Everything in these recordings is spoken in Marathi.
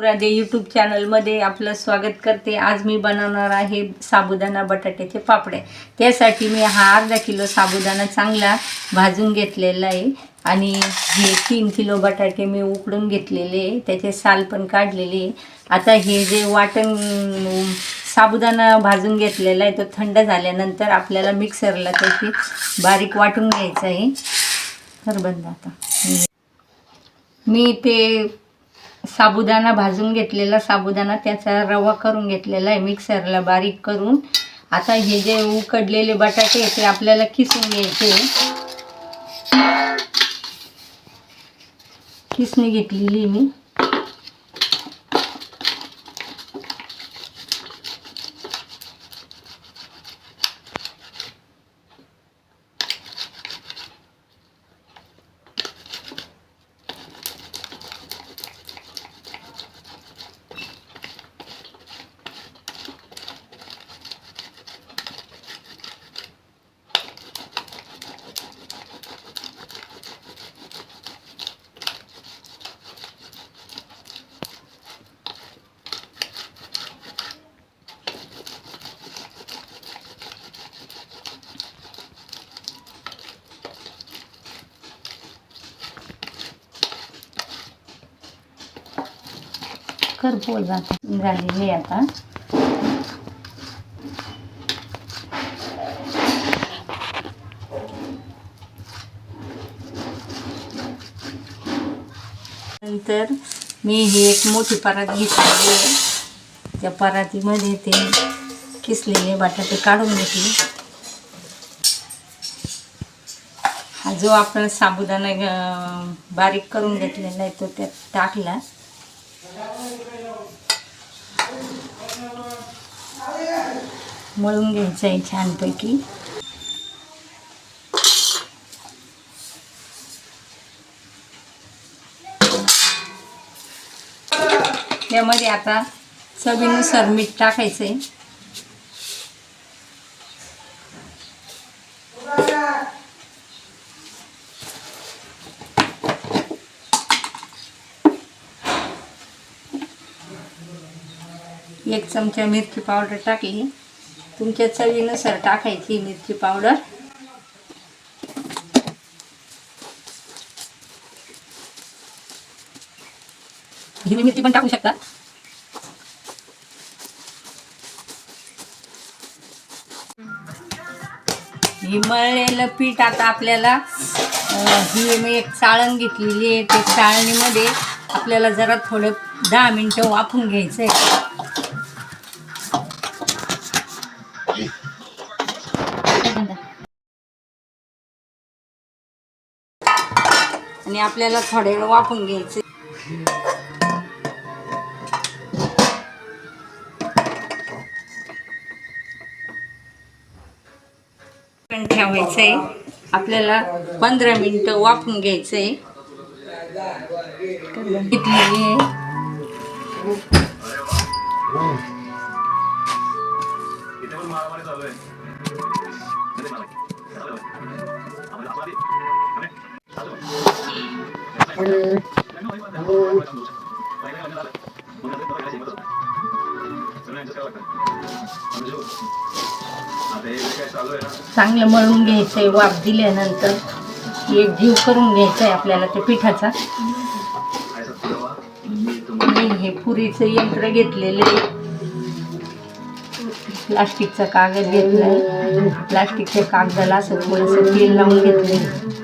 पुरादे यूट्यूब चॅनलमध्ये आपलं स्वागत करते. आज मी बनवणार आहे साबुदाणा बटाट्याचे पापडे. त्यासाठी मी हा अर्धा किलो साबुदाणा चांगला भाजून घेतलेला आहे. आणि हे तीन किलो बटाटे मी उकडून घेतलेले आहे. त्याचे साल पण काढलेले आहे. आता हे जे वाटण साबुदाणा भाजून घेतलेला आहे तो थंड झाल्यानंतर आपल्याला मिक्सरला त्याची बारीक वाटून घ्यायचं आहे. तर बंद आता. मी ते साबुदाणा भाजून घेतलेला साबुदाणा त्याचा रवा करून घेतलेला आहे मिक्सरला बारीक करून. आता हे जे उकडलेले बटाटे ते आपल्याला किसून घ्यायचे किसणी घेतलेली मी. करपोळ जात. झालेली आहे आता. नंतर मी ही एक मोठी परात घेतलेली आहे. त्या परातीमध्ये ते किसलेले बटाटे काढून घेतले. हा जो आपण साबुदाणा बारीक करून घेतलेला आहे तो त्यात टाकला. मळून घ्यायचं आहे छानपैकी. त्यामध्ये आता चवीनुसार मीठ टाकायचं आहे. एक चमचा मिरची पावडर टाकली. तुमच्या चवीनुसार टाकायची मिरची पावडर. हिरवी मिरची पण टाकू शकता. हिमळलेलं पीठ आता आपल्याला ही मी एक चाळण घेतलेली आहे. ते चाळणीमध्ये आपल्याला जरा थोडं दहा मिनटं वाफून घ्यायचं आहे आणि आपल्याला थोडे वेळ वाफून घ्यायचे. पण ठेवायचं आहे आपल्याला पंधरा मिनिटं वाफून घ्यायचं आहे. घेतलेली आहे. चांगलं मळून घ्यायचं आहे वाफ दिल्यानंतर. एक जीव करून घ्यायचा आहे आपल्याला त्या पिठाचा. हे पुरीचं यंत्र घेतलेलं आहे. प्लास्टिकचा कागद घेतलाय. प्लास्टिकच्या कागदाला असं थोडंसं तेल लावून घेतलं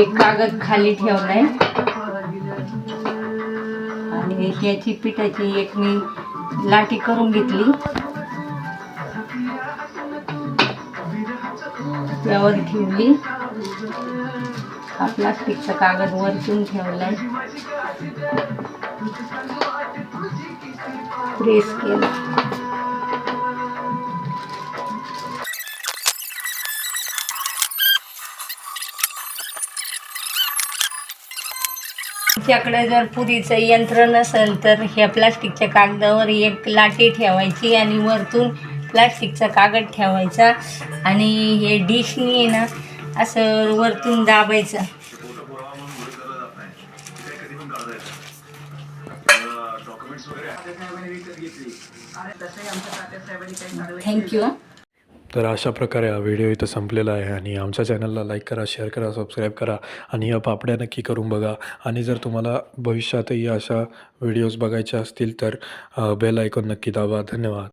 एक कागद खाली ठेवलाय. आणि ह्याची पिठाची एक मी लाटी करून घेतली. त्यावर ठेवली. हा प्लास्टिकचा कागद वरतून ठेवलाय. प्रेस केला. तुमच्याकडे जर पुरीचं यंत्र नसेल तर ह्या प्लास्टिकच्या कागदावर एक लाटी ठेवायची आणि वरतून प्लास्टिकचा कागद ठेवायचा. आणि हे डिशनी आहे ना असं वरतून दाबायचं. थँक्यू तर अशा प्रकारे हा व्हिडिओ इथं संपलेला आहे आणि आमच्या चॅनलला लाईक करा शेअर करा सबस्क्राईब करा आणि या पापड्या नक्की करून बघा. आणि जर तुम्हाला भविष्यातही अशा व्हिडिओज बघायच्या असतील तर बेल आयकॉन नक्की दाबा. धन्यवाद.